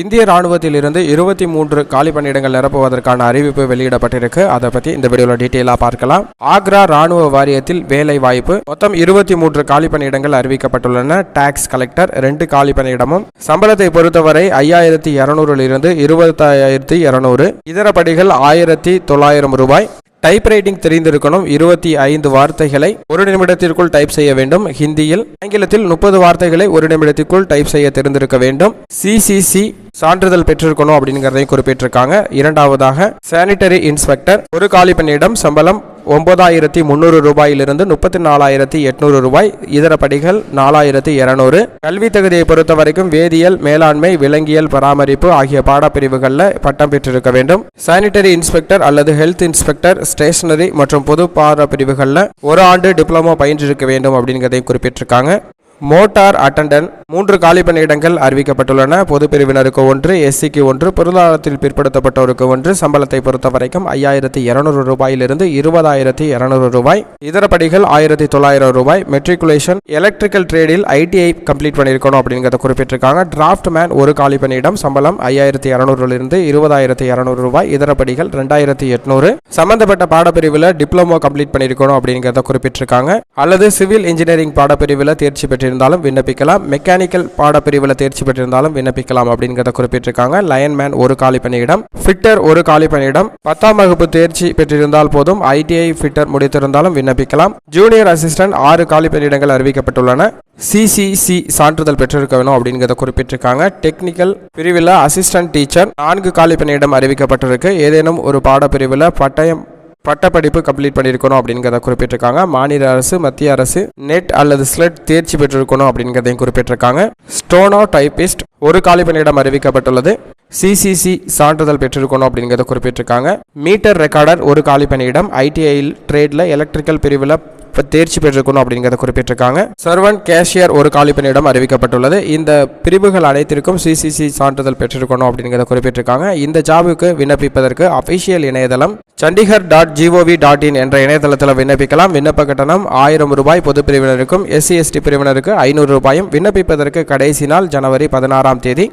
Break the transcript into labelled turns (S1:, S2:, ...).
S1: இந்திய ராணுவத்தில் இருந்து இருபத்தி மூன்று காலி பணியிடங்கள் நிரப்புவதற்கான அறிவிப்பு வெளியிடப்பட்டிருக்கு. அதை பத்தி இந்த வீடியோல டீட்டெயிலாக பார்க்கலாம். ஆக்ரா ராணுவ வாரியத்தில் வேலை வாய்ப்பு. மொத்தம் இருபத்தி மூன்று காலி பணியிடங்கள் அறிவிக்கப்பட்டுள்ளன. டாக்ஸ் கலெக்டர் ரெண்டு காலி பணியிடமும். சம்பளத்தை பொறுத்தவரை ஐயாயிரத்தி இருநூறுல இருந்து இருபத்தாயிரத்தி இருநூறு. இதர படிகள் ஆயிரத்தி தொள்ளாயிரம் ரூபாய். டைப் ரைட்டிங் தெரிந்திருக்கணும். இருபத்தி ஐந்து வார்த்தைகளை ஒரு நிமிடத்திற்குள் டைப் செய்ய வேண்டும். ஹிந்தியில் ஆங்கிலத்தில் முப்பது வார்த்தைகளை ஒரு நிமிடத்திற்குள் டைப் செய்ய தெரிந்திருக்க வேண்டும். சிசிசி சான்றிதழ் பெற்றிருக்கணும் அப்படிங்கிறதையும் குறிப்பிட்டிருக்காங்க. இரண்டாவதாக சானிட்டரி இன்ஸ்பெக்டர் ஒரு காலி பணியிடம் சம்பளம் ஒம்பதாயிரத்தி முந்நூறு ரூபாயிலிருந்து முப்பத்தி நாலாயிரத்தி எட்நூறு ரூபாய். இதர படிகள் நாலாயிரத்தி இரநூறு. கல்வி தகுதியை பொறுத்த வரைக்கும் வேதியியல் மேலாண்மை விலங்கியல் பராமரிப்பு ஆகிய பாடப்பிரிவுகளில் பட்டம் பெற்றிருக்க வேண்டும். சானிட்டரி இன்ஸ்பெக்டர் அல்லது ஹெல்த் இன்ஸ்பெக்டர் ஸ்டேஷனரி மற்றும் பொது பாட பிரிவுகளில் ஒரு ஆண்டு டிப்ளமோ பயின்றிருக்க வேண்டும் அப்படிங்கிறதையும் குறிப்பிட்டிருக்காங்க. மோட்டார் அட்டண்டன்ட் மூன்று காலி பணியிடங்கள் அறிவிக்கப்பட்டுள்ளன. பொது பிரிவினருக்கு ஒன்று எஸ்சிக்கு ஒன்று பொருளாதாரத்தில் பிற்படுத்தப்பட்டோருக்கு ஒன்று சம்பளத்தை பொறுத்த வரைக்கும் ஐயாயிரத்தி இருநூறு ரூபாயிலிருந்து இருபதாயிரத்தி இருநூறு ரூபாய். இதர படிகள் ஆயிரத்தி தொள்ளாயிரம் ரூபாய். மெட்ரிகுலேஷன் எலக்ட்ரிக்கல் ட்ரேடில் ஐடிஐ கம்ப்ளீட் பண்ணியிருக்கணும் அப்படிங்கிறத குறிப்பிட்டிருக்காங்க. டிராஃப்ட் மேன் ஒரு காலி பணியிடம் சம்பளம் ஐயாயிரத்தி இரநூறுலிருந்து இருபதாயிரத்தி இரநூறு ரூபாய். இதர படிகள் ரெண்டாயிரத்தி எட்நூறு. சம்பந்தப்பட்ட பாடப்பிரிவில் டிப்ளமோ கம்ப்ளீட் பண்ணியிருக்கணும் அப்படிங்கிறத குறிப்பிட்டிருக்காங்க. அல்லது சிவில் இன்ஜினியரிங் பாடப்பிரிவில் தேர்ச்சி பெற்றிருந்தாலும் விண்ணப்பிக்கலாம். மெக்கானிக்கல் பாடப்பிரிவில் தேர்ச்சி பெற்றிருந்தாலும் விண்ணப்பிக்கலாம் அப்படிங்கிறத குறிப்பிட்டிருக்காங்க. லயன்மேன் ஒரு காலி பணியிடம் ஃபிட்டர் ஒரு காலி பணியிடம். பத்தாம் வகுப்பு தேர்ச்சி பெற்றிருந்தால் போதும். ஐடிஐ ஃபிட்டர் முடித்திருந்தாலும் விண்ணப்பிக்கலாம். ஜூனியர் அசிஸ்டன்ட் ஆறு காலி பணியிடங்கள் அறிவிக்கப்பட்டுள்ளன. சிசிசி சான்றிதழ் பெற்றிருக்க வேணும் அப்படிங்கிறத குறிப்பிட்டிருக்காங்க. டெக்னிக்கல் பிரிவில் அசிஸ்டன்ட் டீச்சர் நான்கு காலி பணியிடம் அறிவிக்கப்பட்டிருக்கு. ஏதேனும் ஒரு பாடப்பிரிவில் பட்டயம் பட்டப்படிப்பு கம்ப்ளீட் பண்ணியிருக்கணும் அப்படிங்கிறத குறிப்பிட்டிருக்காங்க. மாநில அரசு மத்திய அரசு நெட் அல்லது ஸ்லெட் தேர்ச்சி பெற்றிருக்கணும் அப்படிங்கிறதையும் குறிப்பிட்டிருக்காங்க. ஸ்டோனோ டைபிஸ்ட் ஒரு காலி பணியிடம் அறிவிக்கப்பட்டுள்ளது. சிசிசி சான்றிதழ் பெற்றிருக்கணும் அப்படிங்கிறத குறிப்பிட்டிருக்காங்க. மீட்டர் ரெக்கார்டர் ஒரு காலி பணியிடம் ஐடிஐயில் ட்ரேடில் எலக்ட்ரிக்கல் பிரிவில் தேர்ச்சி பெற்றிருக்கணும் அப்படிங்கிறத குறிப்பிட்டிருக்காங்க. சர்வன் கேஷியர் ஒரு காலி அறிவிக்கப்பட்டுள்ளது. இந்த பிரிவுகள் அனைத்திற்கும் சிசிசி சான்றிதழ் பெற்றிருக்கணும் அப்படிங்கிறத குறிப்பிட்டிருக்காங்க. இந்த ஜாபுக்கு விண்ணப்பிப்பதற்கு அபிஷியல் இணையதளம் Chandigarh dot G O V dot in என்ற இணையதளத்தில் விண்ணப்பிக்கலாம். விண்ணப்ப கட்டணம் ஆயிரம் ரூபாய் பொது பிரிவினருக்கும் எஸ்சி எஸ்டி பிரிவினருக்கு ஐநூறு ரூபாயும். விண்ணப்பிப்பதற்கு கடைசி நாள் ஜனவரி பதினாறாம் தேதி.